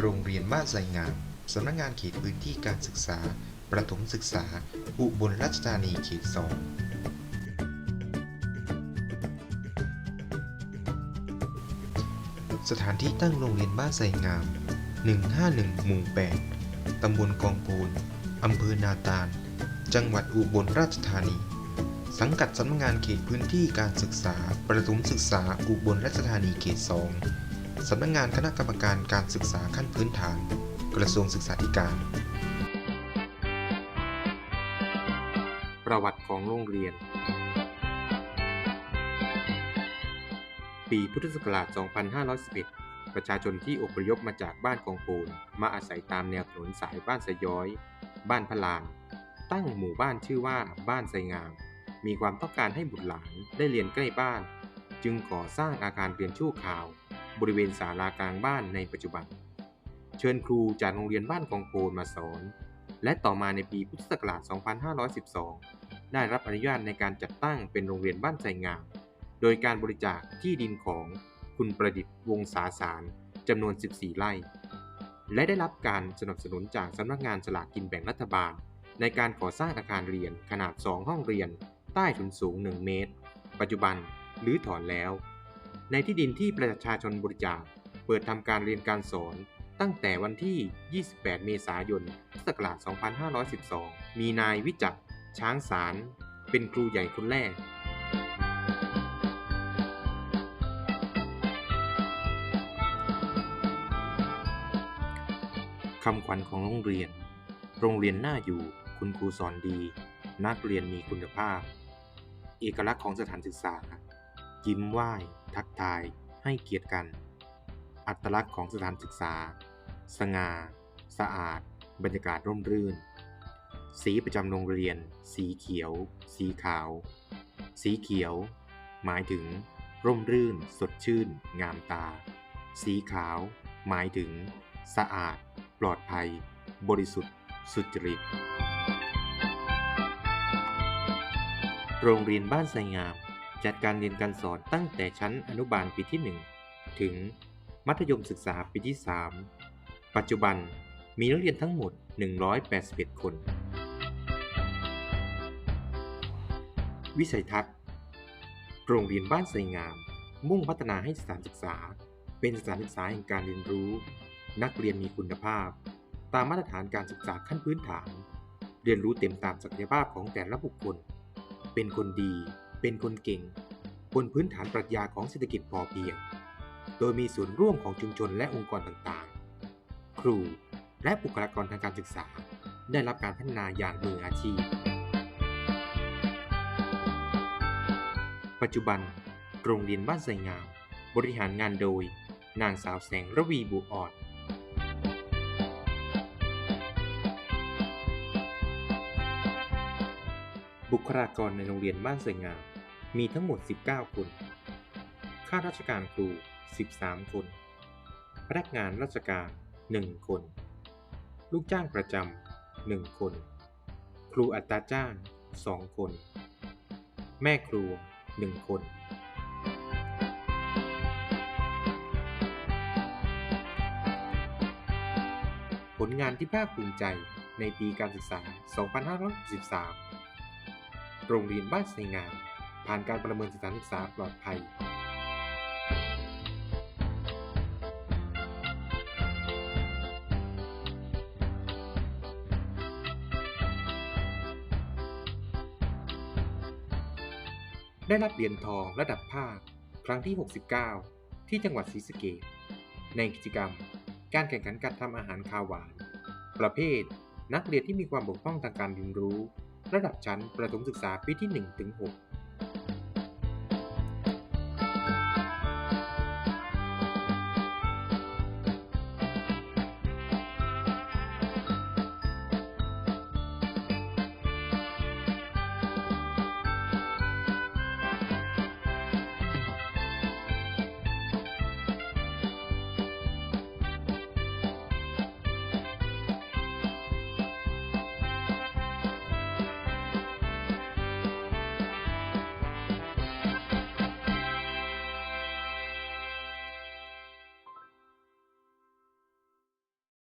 โรงเรียนบ้านไสงาม สำนักงานเขตพื้นที่การศึกษา ประถมศึกษา อุบลราชธานีเขตสองสถานที่ตั้งโรงเรียนบ้านไสงาม 151 หมู่ 8 ตำบลกองปูน อำเภอนาตาล จังหวัดอุบลราชธานี สังกัดสำนักงานเขตพื้นที่การศึกษา ประถมศึกษาอุบลราชธานีเขต 2 สำนักงานคณะกรรมการการศึกษาขั้นพื้นฐาน กระทรวงศึกษาธิการ ประวัติของโรงเรียน ปีพุทธศักราช 2511 ประชาชนที่อพยพมาจากบ้านกองปูนมาอาศัยตามแนวถนนสายบ้านสย้อย บ้านพลาน ตั้งหมู่บ้านชื่อว่าบ้านไสงาม มีความต้องการให้บุตรหลานได้เรียนใกล้บ้าน จึงก่อสร้างอาคารเรียนชั่วคราว บริเวณศาลากลางบ้านในปัจจุบัน เชิญครูจากโรงเรียนบ้านกองโปนมาสอน และต่อมาในปีพุทธศักราช 2512 ได้รับอนุญาตในการจัดตั้งเป็นโรงเรียนบ้านไสงาม โดยการบริจาคที่ดินของคุณประดิษฐ์วงศาสารจำนวน 14 ไร่ และได้รับการสนับสนุนจากสำนักงานสลากกินแบ่งรัฐบาล ในการก่อสร้างอาคารเรียนขนาด 2 ห้องเรียน ใต้ถุนสูง 1 เมตร ปัจจุบันหรือถอนแล้ว ในที่ดินที่ประชาชนบริจาคเปิดทำการเรียนการสอน ตั้งแต่วันที่ 28 เมษายนพุทธศักราช2512 มีนายวิจักรช้างสาร เป็นครูใหญ่คนแรกคำขวัญของโรงเรียน โรงเรียนน่าอยู่ คุณครูสอนดี นักเรียนมีคุณภาพ เอกลักษณ์ของสถานศึกษา ยิ้มไหว้ ทักทาย ให้เกียรติกัน อัตลักษณ์ของสถานศึกษา สง่า สะอาด บรรยากาศร่มรื่น สีประจำโรงเรียน สีเขียว สีขาว สีเขียว หมายถึง ร่มรื่น สดชื่น งามตา สีขาว หมายถึง สะอาด ปลอดภัย บริสุทธิ์ สุจริต โรงเรียนบ้านไสงาม จัดการเรียนการสอนตั้งแต่ชั้นอนุบาลปีที่ 1 ถึงมัธยมศึกษาปีที่ 3 ปัจจุบันมีนักเรียนทั้งหมด 181 คน วิสัยทัศน์ โรงเรียนบ้านไสงาม มุ่งพัฒนาให้สถานศึกษา เป็นสถานศึกษาแห่งการเรียนรู้ นักเรียนมีคุณภาพ ตามมาตรฐานการศึกษาขั้นพื้นฐาน เรียนรู้เต็มตามศักยภาพของแต่ละบุคคล เป็นคนดี เป็นคนเก่ง บนพื้นฐานปรัชญาของเศรษฐกิจพอเพียง โดยมีส่วนร่วมของชุมชนและองค์กรต่างๆ ครูและบุคลากรทางการศึกษา ได้รับการพัฒนาอย่างมืออาชีพ ปัจจุบัน โรงเรียนบ้านไสงาม บริหารงานโดย นางสาวแสงระวีบุอ่อด บุคลากรในโรงเรียนบ้านไสงาม มีทั้งหมด 19 คน ข้าราชการครู 13 คน พนักงานราชการ 1 คน ลูกจ้างประจำ 1 คน ครูอัตราจ้าง 2 คน แม่ครัว 1 คนผลงานที่ภาคภูมิใจในปีการศึกษา 2563 โรงเรียนบ้านไสงามผ่านการประเมินสถานศึกษาปลอดภัย ได้รับเหรียญทองระดับภาค ครั้งที่ 69 ที่จังหวัดศรีสะเกษในกิจกรรม การแข่งขันการทำอาหารคาวหวาน ประเภทนักเรียนที่มีความบกพร่องทางการเรียนรู้ ระดับชั้นประถมศึกษาปีที่1ถึง6